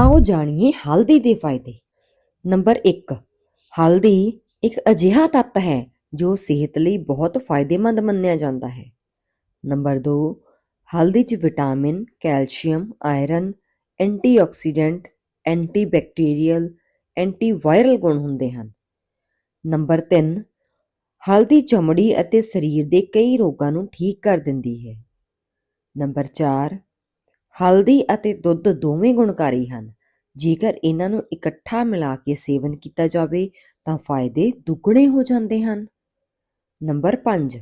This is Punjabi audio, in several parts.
ਆਓ ਜਾਣੀਏ ਹਲਦੀ ਦੇ ਫਾਇਦੇ। ਨੰਬਰ 1 ਹਲਦੀ ਇੱਕ ਅਜਿਹਾ ਤੱਤ ਹੈ ਜੋ ਸਿਹਤ ਲਈ ਬਹੁਤ ਫਾਇਦੇਮੰਦ ਮੰਨਿਆ ਜਾਂਦਾ ਹੈ। ਨੰਬਰ 2 ਹਲਦੀ 'ਚ vitamin, calcium, iron, antioxidant, antibacterial, antiviral ਗੁਣ ਹੁੰਦੇ ਹਨ। ਨੰਬਰ 3 ਹਲਦੀ ਚਮੜੀ ਅਤੇ ਸਰੀਰ ਦੇ ਕਈ ਰੋਗਾਂ ਨੂੰ ਠੀਕ ਕਰ ਦਿੰਦੀ ਹੈ। ਨੰਬਰ 4 ਹਲਦੀ ਅਤੇ ਦੁੱਧ ਦੋਵੇਂ ਗੁਣਕਾਰੀ ਹਨ। ਜੇਕਰ ਇਹਨਾਂ ਨੂੰ ਇਕੱਠਾ ਮਿਲਾ ਕੇ ਸੇਵਨ ਕੀਤਾ ਜਾਵੇ, ਤਾਂ ਫਾਇਦੇ ਦੁੱਗਣੇ ਹੋ ਜਾਂਦੇ ਹਨ। ਨੰਬਰ 5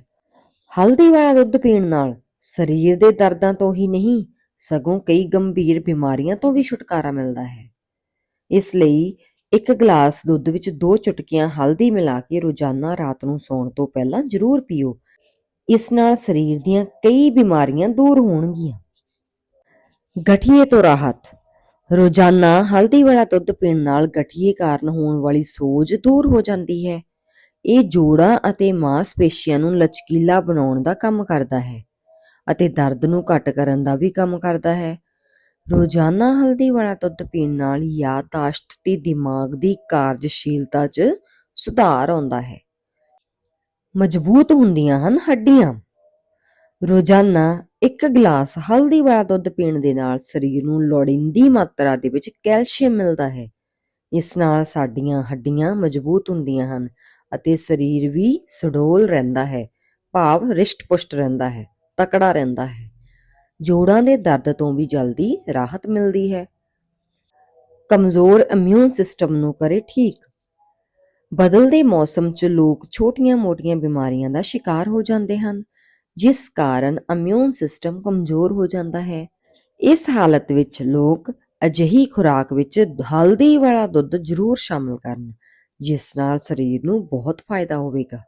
ਹਲਦੀ ਵਾਲਾ ਦੁੱਧ ਪੀਣ ਨਾਲ ਸਰੀਰ ਦੇ ਦਰਦਾਂ ਤੋਂ ਹੀ ਨਹੀਂ, ਸਗੋਂ ਕਈ ਗੰਭੀਰ ਬਿਮਾਰੀਆਂ ਤੋਂ ਵੀ ਛੁਟਕਾਰਾ ਮਿਲਦਾ ਹੈ। ਇਸ ਲਈ ਇੱਕ ਗਲਾਸ ਦੁੱਧ ਵਿੱਚ ਦੋ ਚੁਟਕੀਆਂ ਹਲਦੀ ਮਿਲਾ ਕੇ ਰੋਜ਼ਾਨਾ ਰਾਤ ਨੂੰ ਸੌਣ ਤੋਂ ਪਹਿਲਾਂ ਜ਼ਰੂਰ ਪੀਓ। ਇਸ ਨਾਲ ਸਰੀਰ ਦੀਆਂ ਕਈ ਬਿਮਾਰੀਆਂ ਦੂਰ ਹੋਣਗੀਆਂ। ਗਠੀਏ ਤੋਂ ਰਾਹਤ। ਰੋਜ਼ਾਨਾ ਹਲਦੀ ਵਾਲਾ ਦੁੱਧ ਪੀਣ ਨਾਲ ਗਠੀਏ ਕਾਰਨ ਹੋਣ ਵਾਲੀ ਸੋਜ ਦੂਰ ਹੋ ਜਾਂਦੀ ਹੈ। ਇਹ ਜੋੜਾਂ ਅਤੇ ਮਾਸਪੇਸ਼ੀਆਂ ਨੂੰ ਲਚਕੀਲਾ ਬਣਾਉਣ ਦਾ ਕੰਮ ਕਰਦਾ ਹੈ ਅਤੇ ਦਰਦ ਨੂੰ ਘੱਟ ਕਰਨ ਦਾ ਵੀ ਕੰਮ ਕਰਦਾ ਹੈ। ਰੋਜ਼ਾਨਾ ਹਲਦੀ ਵਾਲਾ ਦੁੱਧ ਪੀਣ ਨਾਲ ਯਾਦਾਸ਼ਤ ਤੇ ਦਿਮਾਗ ਦੀ ਕਾਰਜਸ਼ੀਲਤਾ 'ਚ ਸੁਧਾਰ ਆਉਂਦਾ ਹੈ। ਮਜ਼ਬੂਤ ਹੁੰਦੀਆਂ ਹਨ ਹੱਡੀਆਂ। ਰੋਜ਼ਾਨਾ ਇੱਕ ਗਲਾਸ ਹਲਦੀ ਵਾਲਾ ਦੁੱਧ ਪੀਣ ਦੇ ਨਾਲ ਸਰੀਰ ਨੂੰ ਲੋੜੀਂਦੀ ਮਾਤਰਾ ਦੇ ਵਿੱਚ ਕੈਲਸ਼ੀਅਮ ਮਿਲਦਾ ਹੈ। ਇਸ ਨਾਲ ਸਾਡੀਆਂ ਹੱਡੀਆਂ ਮਜ਼ਬੂਤ ਹੁੰਦੀਆਂ ਹਨ ਅਤੇ ਸਰੀਰ ਵੀ ਸੁਡੋਲ ਰਹਿੰਦਾ ਹੈ, ਭਾਵ ਰਿਸ਼ਟ-ਪੁਸ਼ਟ ਰਹਿੰਦਾ ਹੈ, ਤਕੜਾ ਰਹਿੰਦਾ ਹੈ। ਜੋੜਾਂ ਦੇ ਦਰਦ ਤੋਂ ਵੀ ਜਲਦੀ ਰਾਹਤ ਮਿਲਦੀ ਹੈ। ਕਮਜ਼ੋਰ ਇਮਿਊਨ ਸਿਸਟਮ ਨੂੰ ਕਰੇ ਠੀਕ। ਬਦਲਦੇ ਮੌਸਮ 'ਚ ਲੋਕ ਛੋਟੀਆਂ-ਮੋਟੀਆਂ ਬਿਮਾਰੀਆਂ ਦਾ ਸ਼ਿਕਾਰ ਹੋ ਜਾਂਦੇ ਹਨ। ਜਿਸ ਕਾਰਨ ਇਮਿਊਨ ਸਿਸਟਮ ਕਮਜ਼ੋਰ ਹੋ ਜਾਂਦਾ ਹੈ। ਇਸ ਹਾਲਤ ਵਿੱਚ ਲੋਕ ਅਜਿਹੀ ਖੁਰਾਕ ਵਿੱਚ ਹਲਦੀ ਵਾਲਾ ਦੁੱਧ ਜ਼ਰੂਰ ਸ਼ਾਮਲ ਕਰਨ, ਜਿਸ ਨਾਲ ਸਰੀਰ ਨੂੰ ਬਹੁਤ ਫਾਇਦਾ ਹੋਵੇਗਾ।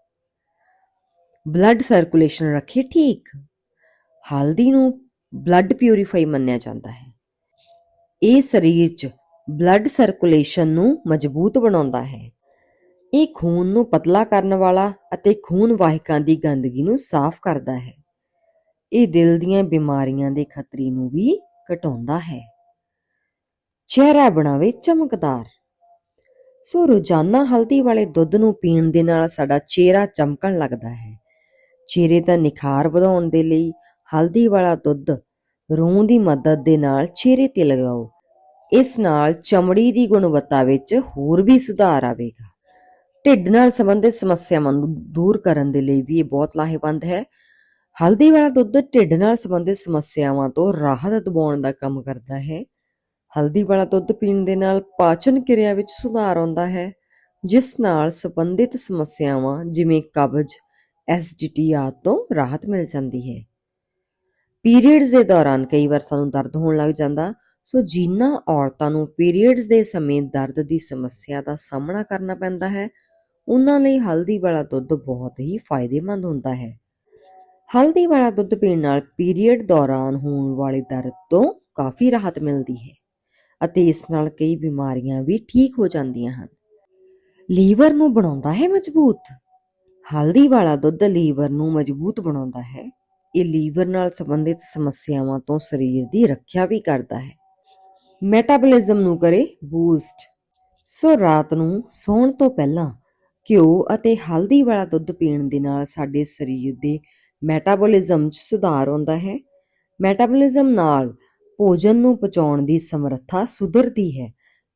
ਬਲੱਡ ਸਰਕੂਲੇਸ਼ਨ ਰੱਖੇ ਠੀਕ? ਹਲਦੀ ਨੂੰ ਬਲੱਡ ਪਿਊਰੀਫਾਈ ਮੰਨਿਆ ਜਾਂਦਾ ਹੈ। ਇਹ ਸਰੀਰ 'ਚ ਬਲੱਡ ਸਰਕੂਲੇਸ਼ਨ ਨੂੰ ਮਜ਼ਬੂਤ ਬਣਾਉਂਦਾ ਹੈ। ਇਹ ਖੂਨ ਨੂੰ ਪਤਲਾ ਕਰਨ ਵਾਲਾ ਅਤੇ ਖੂਨ ਵਾਹਿਕਾਂ ਦੀ ਗੰਦਗੀ ਨੂੰ ਸਾਫ਼ ਕਰਦਾ ਹੈ। ਇਹ ਦਿਲ ਦੀਆਂ ਬਿਮਾਰੀਆਂ ਦੇ ਖਤਰੇ ਨੂੰ ਵੀ ਘਟਾਉਂਦਾ ਹੈ। ਚਿਹਰਾ ਬਣਾਵੇ ਚਮਕਦਾਰ। ਸੋ ਰੋਜ਼ਾਨਾ ਹਲਦੀ ਵਾਲੇ ਦੁੱਧ ਨੂੰ ਪੀਣ ਦੇ ਨਾਲ ਸਾਡਾ ਚਿਹਰਾ ਚਮਕਣ ਲੱਗਦਾ ਹੈ। ਚਿਹਰੇ ਦਾ ਨਿਖਾਰ ਵਧਾਉਣ ਦੇ ਲਈ ਹਲਦੀ ਵਾਲਾ ਦੁੱਧ ਰੂਹ ਦੀ ਮਦਦ ਦੇ ਨਾਲ ਚਿਹਰੇ ਤੇ ਲਗਾਓ। ਇਸ ਨਾਲ ਚਮੜੀ ਦੀ ਗੁਣਵੱਤਾ ਵਿੱਚ ਹੋਰ ਵੀ ਸੁਧਾਰ ਆਵੇਗਾ। ਢਿੱਡ ਨਾਲ ਸੰਬੰਧਿਤ ਸਮੱਸਿਆਵਾਂ ਨੂੰ ਦੂਰ ਕਰਨ ਦੇ ਲਈ ਵੀ ਇਹ ਬਹੁਤ ਲਾਹੇਵੰਦ ਹੈ। ਹਲਦੀ ਵਾਲਾ ਦੁੱਧ ਢਿੱਡ ਨਾਲ ਸੰਬੰਧਿਤ ਸਮੱਸਿਆਵਾਂ ਤੋਂ ਰਾਹਤ ਦਿਵਾਉਣ ਦਾ ਕੰਮ ਕਰਦਾ ਹੈ। ਹਲਦੀ ਵਾਲਾ ਦੁੱਧ ਪੀਣ ਦੇ ਨਾਲ ਪਾਚਨ ਕਿਰਿਆ ਵਿੱਚ ਸੁਧਾਰ ਆਉਂਦਾ ਹੈ, ਜਿਸ ਨਾਲ ਸੰਬੰਧਿਤ ਸਮੱਸਿਆਵਾਂ ਜਿਵੇਂ ਕਬਜ਼ ਐਸਿਡਿਟੀ ਆਦਿ ਤੋਂ ਰਾਹਤ ਮਿਲ ਜਾਂਦੀ ਹੈ। ਪੀਰੀਅਡਸ ਦੇ ਦੌਰਾਨ ਕਈ ਵਾਰ ਸਾਨੂੰ ਦਰਦ ਹੋਣ ਲੱਗ ਜਾਂਦਾ, ਸੋ ਜਿਨ੍ਹਾਂ ਔਰਤਾਂ ਨੂੰ ਪੀਰੀਅਡਸ ਦੇ ਸਮੇਂ ਦਰਦ ਦੀ ਸਮੱਸਿਆ ਦਾ ਸਾਹਮਣਾ ਕਰਨਾ ਪੈਂਦਾ ਹੈ ਉਹਨਾਂ ਲਈ ਹਲਦੀ ਵਾਲਾ ਦੁੱਧ ਬਹੁਤ ਹੀ ਫਾਇਦੇਮੰਦ ਹੁੰਦਾ ਹੈ। ਹਲਦੀ ਵਾਲਾ ਦੁੱਧ ਪੀਣ ਨਾਲ ਪੀਰੀਅਡ ਦੌਰਾਨ ਹੋਣ ਵਾਲੇ ਦਰਦ ਤੋਂ ਕਾਫੀ ਰਾਹਤ ਮਿਲਦੀ ਹੈ ਅਤੇ ਇਸ ਨਾਲ ਕਈ ਬਿਮਾਰੀਆਂ ਵੀ ਠੀਕ ਹੋ ਜਾਂਦੀਆਂ ਹਨ। ਲੀਵਰ ਨੂੰ ਬਣਾਉਂਦਾ ਹੈ ਮਜ਼ਬੂਤ? ਹਲਦੀ ਵਾਲਾ ਦੁੱਧ ਲੀਵਰ ਨੂੰ ਮਜ਼ਬੂਤ ਬਣਾਉਂਦਾ ਹੈ। ਇਹ ਲੀਵਰ ਨਾਲ ਸੰਬੰਧਿਤ ਸਮੱਸਿਆਵਾਂ ਤੋਂ ਸਰੀਰ ਦੀ ਰੱਖਿਆ ਵੀ ਕਰਦਾ ਹੈ। ਮੈਟਾਬੋਲਿਜ਼ਮ ਨੂੰ ਕਰੇ ਬੂਸਟ ਸੋ ਰਾਤ ਨੂੰ ਸੌਣ ਤੋਂ ਪਹਿਲਾਂ ਘਿਓ ਅਤੇ ਹਲਦੀ ਵਾਲਾ ਦੁੱਧ ਪੀਣ ਦੇ ਨਾਲ ਸਾਡੇ ਸਰੀਰ ਦੇ ਮੈਟਾਬੋਲਿਜ਼ਮ 'ਚ ਸੁਧਾਰ ਆਉਂਦਾ ਹੈ। ਮੈਟਾਬੋਲਿਜ਼ਮ ਨਾਲ ਭੋਜਨ ਨੂੰ ਪਚਾਉਣ ਦੀ ਸਮਰੱਥਾ ਸੁਧਰਦੀ ਹੈ,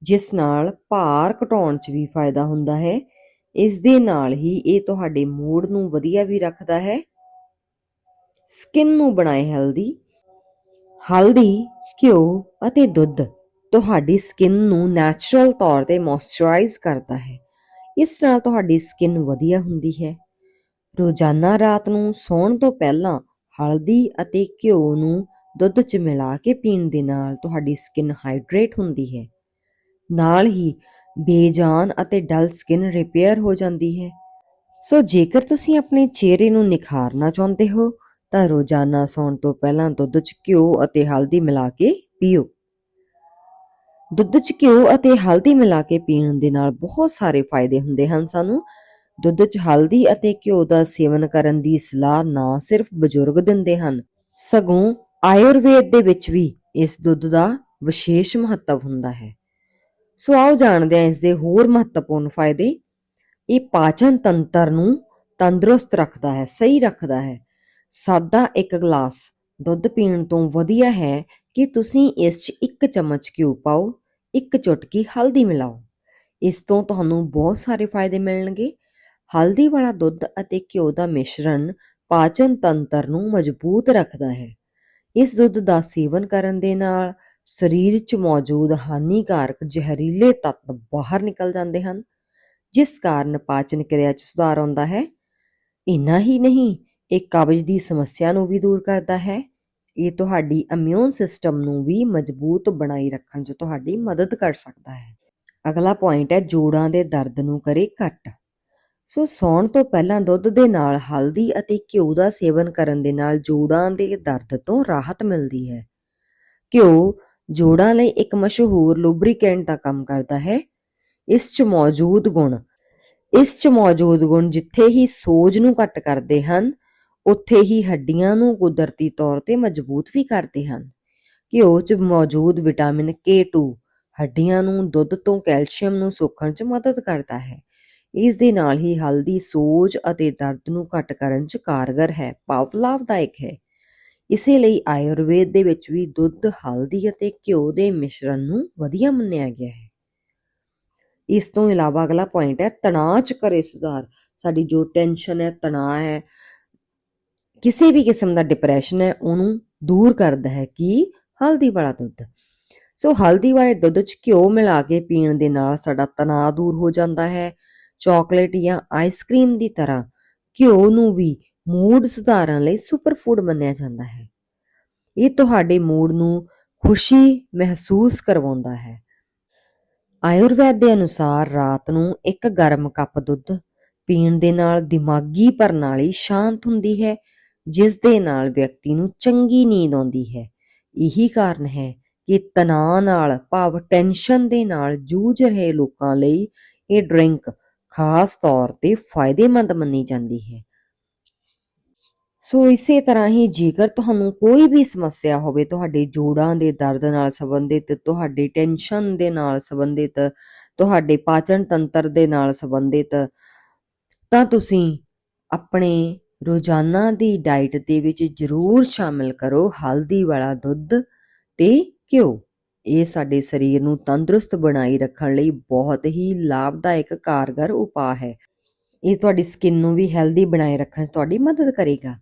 ਜਿਸ ਨਾਲ ਭਾਰ ਘਟਾਉਣ 'ਚ ਵੀ ਫਾਇਦਾ ਹੁੰਦਾ ਹੈ। ਇਸ ਦੇ ਨਾਲ ਹੀ ਇਹ ਤੁਹਾਡੇ ਮੂਡ ਨੂੰ ਵਧੀਆ ਵੀ ਰੱਖਦਾ ਹੈ। ਸਕਿਨ ਨੂੰ ਬਣਾਏ ਹੈਲਦੀ, ਹਲਦੀ, ਘਿਓ ਅਤੇ ਦੁੱਧ ਤੁਹਾਡੀ ਸਕਿਨ ਨੂੰ ਨੈਚੁਰਲ ਤੌਰ ਤੇ ਮੋਇਸਚਰਾਈਜ਼ ਕਰਦਾ ਹੈ। ਇਸ ਨਾਲ ਤੁਹਾਡੀ ਸਕਿਨ ਵਧੀਆ ਹੁੰਦੀ ਹੈ। ਰੋਜ਼ਾਨਾ ਰਾਤ ਨੂੰ ਸੌਣ ਤੋਂ ਪਹਿਲਾਂ ਹਲਦੀ ਅਤੇ ਘਿਓ ਨੂੰ ਦੁੱਧ 'ਚ ਮਿਲਾ ਕੇ ਪੀਣ ਦੇ ਨਾਲ ਤੁਹਾਡੀ ਸਕਿਨ ਹਾਈਡਰੇਟ ਹੁੰਦੀ ਹੈ। ਨਾਲ ਹੀ ਬੇਜਾਨ ਅਤੇ ਡਲ ਸਕਿਨ ਰਿਪੇਅਰ ਹੋ ਜਾਂਦੀ ਹੈ। ਸੋ ਜੇਕਰ ਤੁਸੀਂ ਆਪਣੇ ਚਿਹਰੇ ਨੂੰ ਨਿਖਾਰਨਾ ਚਾਹੁੰਦੇ ਹੋ, ਤਾਂ ਰੋਜ਼ਾਨਾ ਸੌਣ ਤੋਂ ਪਹਿਲਾਂ ਦੁੱਧ 'ਚ ਘਿਓ ਅਤੇ ਹਲਦੀ ਮਿਲਾ ਕੇ ਪੀਓ। ਦੁੱਧ 'ਚ ਘਿਓ ਅਤੇ ਹਲਦੀ ਮਿਲਾ ਕੇ ਪੀਣ ਦੇ ਨਾਲ ਬਹੁਤ ਸਾਰੇ ਫਾਇਦੇ ਹੁੰਦੇ ਹਨ ਸਾਨੂੰ। ਦੁੱਧ 'ਚ ਹਲਦੀ ਅਤੇ ਘਿਓ ਦਾ ਸੇਵਨ ਕਰਨ ਦੀ ਸਲਾਹ ਨਾ ਸਿਰਫ ਬਜ਼ੁਰਗ ਦਿੰਦੇ ਹਨ, ਸਗੋਂ ਆਯੁਰਵੇਦ ਦੇ ਵਿੱਚ ਵੀ ਇਸ ਦੁੱਧ ਦਾ ਵਿਸ਼ੇਸ਼ ਮਹੱਤਵ ਹੁੰਦਾ ਹੈ। ਸੋ ਆਓ ਜਾਣਦੇ ਹਾਂ ਇਸ ਦੇ ਹੋਰ ਮਹੱਤਵਪੂਰਨ ਫਾਇਦੇ। ਇਹ ਪਾਚਨ ਤੰਤਰ ਨੂੰ ਤੰਦਰੁਸਤ ਰੱਖਦਾ ਹੈ, ਸਹੀ ਰੱਖਦਾ ਹੈ। ਸਾਦਾ ਇੱਕ ਗਲਾਸ ਦੁੱਧ ਪੀਣ ਤੋਂ ਵਧੀਆ ਹੈ ਕਿ ਤੁਸੀਂ ਇਸ 'ਚ ਇੱਕ ਚਮਚ ਘਿਓ ਪਾਓ। ਇੱਕ ਚੁਟਕੀ ਹਲਦੀ ਮਿਲਾਓ। ਇਸ ਤੋਂ ਤੁਹਾਨੂੰ ਬਹੁਤ ਸਾਰੇ ਫਾਇਦੇ ਮਿਲਣਗੇ। ਹਲਦੀ ਵਾਲਾ ਦੁੱਧ ਅਤੇ ਘਿਓ ਦਾ ਮਿਸ਼ਰਣ ਪਾਚਨ ਤੰਤਰ ਨੂੰ ਮਜ਼ਬੂਤ ਰੱਖਦਾ ਹੈ। ਇਸ ਦੁੱਧ ਦਾ ਸੇਵਨ ਕਰਨ ਦੇ ਨਾਲ ਸਰੀਰ 'ਚ ਮੌਜੂਦ ਹਾਨੀਕਾਰਕ ਜ਼ਹਿਰੀਲੇ ਤੱਤ ਬਾਹਰ ਨਿਕਲ ਜਾਂਦੇ ਹਨ, ਜਿਸ ਕਾਰਨ ਪਾਚਨ ਕਿਰਿਆ 'ਚ ਸੁਧਾਰ ਆਉਂਦਾ ਹੈ। ਇੰਨਾ ਹੀ ਨਹੀਂ, ਇਹ ਕਬਜ਼ ਦੀ ਸਮੱਸਿਆ ਨੂੰ ਵੀ ਦੂਰ ਕਰਦਾ ਹੈ। ਇਹ ਤੁਹਾਡੀ ਇਮਿਊਨ ਸਿਸਟਮ ਨੂੰ ਵੀ ਮਜ਼ਬੂਤ ਬਣਾਈ ਰੱਖਣ 'ਚ ਤੁਹਾਡੀ ਮਦਦ ਕਰ ਸਕਦਾ ਹੈ। ਅਗਲਾ ਪੁਆਇੰਟ ਹੈ, ਜੋੜਾਂ ਦੇ ਦਰਦ ਨੂੰ ਕਰੇ ਘੱਟ। ਸੋ ਸੌਣ ਤੋਂ ਪਹਿਲਾਂ ਦੁੱਧ ਦੇ ਨਾਲ ਹਲਦੀ ਅਤੇ ਘਿਓ ਦਾ ਸੇਵਨ ਕਰਨ ਦੇ ਨਾਲ ਜੋੜਾਂ ਦੇ ਦਰਦ ਤੋਂ ਰਾਹਤ ਮਿਲਦੀ ਹੈ। ਘਿਓ ਜੋੜਾਂ ਲਈ ਇੱਕ ਮਸ਼ਹੂਰ ਲੁਬਰੀਕੈਂਟ ਦਾ ਕੰਮ ਕਰਦਾ ਹੈ। ਇਸ 'ਚ ਮੌਜੂਦ ਗੁਣ ਇਸ 'ਚ ਮੌਜੂਦ ਗੁਣ ਜਿੱਥੇ ਹੀ ਸੋਜ ਨੂੰ ਘੱਟ ਕਰਦੇ ਹਨ ਉੱਥੇ ਹੀ ਹੱਡੀਆਂ ਨੂੰ ਕੁਦਰਤੀ ਤੌਰ ਤੇ ਮਜ਼ਬੂਤ ਵੀ ਕਰਦੇ ਹਨ। ਘਿਓ 'ਚ ਮੌਜੂਦ ਵਿਟਾਮਿਨ K2 ਹੱਡੀਆਂ ਨੂੰ ਦੁੱਧ ਤੋਂ ਕੈਲਸ਼ੀਅਮ ਨੂੰ ਸੋਖਣ 'ਚ ਮਦਦ ਕਰਦਾ ਹੈ। ਇਸ ਦੇ ਨਾਲ ਹੀ ਹਲਦੀ, ਸੋਜ ਅਤੇ ਦਰਦ ਨੂੰ ਘੱਟ ਕਰਨ 'ਚ ਕਾਰਗਰ ਹੈ, ਭਾਵ ਲਾਭਦਾਇਕ ਹੈ। ਇਸੇ ਲਈ ਆਯੁਰਵੇਦ ਦੇ ਵਿੱਚ ਵੀ ਦੁੱਧ, ਹਲਦੀ ਅਤੇ ਘਿਓ ਦੇ ਮਿਸ਼ਰਣ ਨੂੰ ਵਧੀਆ ਮੰਨਿਆ ਗਿਆ ਹੈ। ਇਸ ਤੋਂ ਇਲਾਵਾ ਅਗਲਾ ਪੁਆਇੰਟ ਹੈ, ਤਣਾਅ 'ਚ ਕਰੇ ਸੁਧਾਰ। ਸਾਡੀ ਜੋ ਟੈਨਸ਼ਨ ਹੈ, ਤਣਾਅ ਹੈ ਕਿਸੇ ਵੀ ਕਿਸਮ ਦਾ ਡਿਪਰੈਸ਼ਨ ਹੈ, ਉਹਨੂੰ ਦੂਰ ਕਰਦਾ ਹੈ ਕਿ ਹਲਦੀ ਵਾਲਾ ਦੁੱਧ। ਸੋ ਹਲਦੀ ਵਾਲੇ ਦੁੱਧ 'ਚ ਘਿਓ ਮਿਲਾ ਕੇ ਪੀਣ ਦੇ ਨਾਲ ਸਾਡਾ ਤਣਾਅ ਦੂਰ ਹੋ ਜਾਂਦਾ ਹੈ। ਚਾਕਲੇਟ ਜਾਂ ਆਈਸਕ੍ਰੀਮ ਦੀ ਤਰ੍ਹਾਂ ਘਿਓ ਨੂੰ ਵੀ ਮੂਡ ਸੁਧਾਰਨ ਲਈ ਸੁਪਰ ਫੂਡ ਮੰਨਿਆ ਜਾਂਦਾ ਹੈ। ਇਹ ਤੁਹਾਡੇ ਮੂਡ ਨੂੰ ਖੁਸ਼ੀ ਮਹਿਸੂਸ ਕਰਵਾਉਂਦਾ ਹੈ। ਆਯੁਰਵੈਦ ਦੇ ਅਨੁਸਾਰ ਰਾਤ ਨੂੰ ਇੱਕ ਗਰਮ ਕੱਪ ਦੁੱਧ ਪੀਣ ਦੇ ਨਾਲ ਦਿਮਾਗੀ ਪ੍ਰਣਾਲੀ ਸ਼ਾਂਤ ਹੁੰਦੀ ਹੈ। ਜਿਸ ਦੇ ਨਾਲ ਵਿਅਕਤੀ ਨੂੰ ਚੰਗੀ ਨੀਂਦ ਆਉਂਦੀ ਹੈ। ਇਹੀ ਕਾਰਨ ਹੈ ਕਿ ਤਣਾਅ ਨਾਲ, ਭਾਵ ਟੈਨਸ਼ਨ ਦੇ ਨਾਲ ਜੂਝ ਰਹੇ ਲੋਕਾਂ ਲਈ ਇਹ ਡਰਿੰਕ ਖਾਸ ਤੌਰ ਤੇ ਫਾਇਦੇਮੰਦ ਮੰਨੀ ਜਾਂਦੀ ਹੈ। ਸੋ ਇਸੇ ਤਰ੍ਹਾਂ ਹੀ ਜੇਕਰ ਤੁਹਾਨੂੰ ਕੋਈ ਵੀ ਸਮੱਸਿਆ ਹੋਵੇ, ਤੁਹਾਡੇ ਜੋੜਾਂ ਦੇ ਦਰਦ ਨਾਲ ਸੰਬੰਧਿਤ, ਤੁਹਾਡੇ ਟੈਨਸ਼ਨ ਦੇ ਨਾਲ ਸੰਬੰਧਿਤ, ਤੁਹਾਡੇ ਪਾਚਨ ਤੰਤਰ ਦੇ ਨਾਲ ਸੰਬੰਧਿਤ, ਤਾਂ ਤੁਸੀਂ ਆਪਣੇ ਰੋਜ਼ਾਨਾ ਦੀ ਡਾਈਟ ਦੇ ਵਿੱਚ ਜ਼ਰੂਰ ਸ਼ਾਮਿਲ ਕਰੋ ਹਲਦੀ ਵਾਲਾ ਦੁੱਧ ਤੇ ਘਿਓ। ਇਹ ਸਾਡੇ ਸਰੀਰ ਨੂੰ ਤੰਦਰੁਸਤ ਬਣਾਈ ਰੱਖਣ ਲਈ ਬਹੁਤ ਹੀ ਲਾਭਦਾਇਕ ਕਾਰਗਰ ਉਪਾਅ ਹੈ। ਇਹ ਤੁਹਾਡੀ ਸਕਿਨ ਨੂੰ ਵੀ ਹੈਲਦੀ ਬਣਾਏ ਰੱਖਣ 'ਚ ਤੁਹਾਡੀ ਮਦਦ ਕਰੇਗਾ।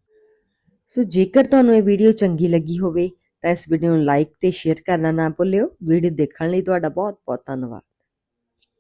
ਸੋ ਜੇਕਰ ਤੁਹਾਨੂੰ ਇਹ ਵੀਡੀਓ ਚੰਗੀ ਲੱਗੀ ਹੋਵੇ ਤਾਂ ਇਸ ਵੀਡੀਓ ਨੂੰ ਲਾਈਕ ਤੇ ਸ਼ੇਅਰ ਕਰਨਾ ਨਾ ਭੁੱਲਿਓ। ਵੀਡੀਓ ਦੇਖਣ ਲਈ ਤੁਹਾਡਾ ਬਹੁਤ ਬਹੁਤ ਧੰਨਵਾਦ।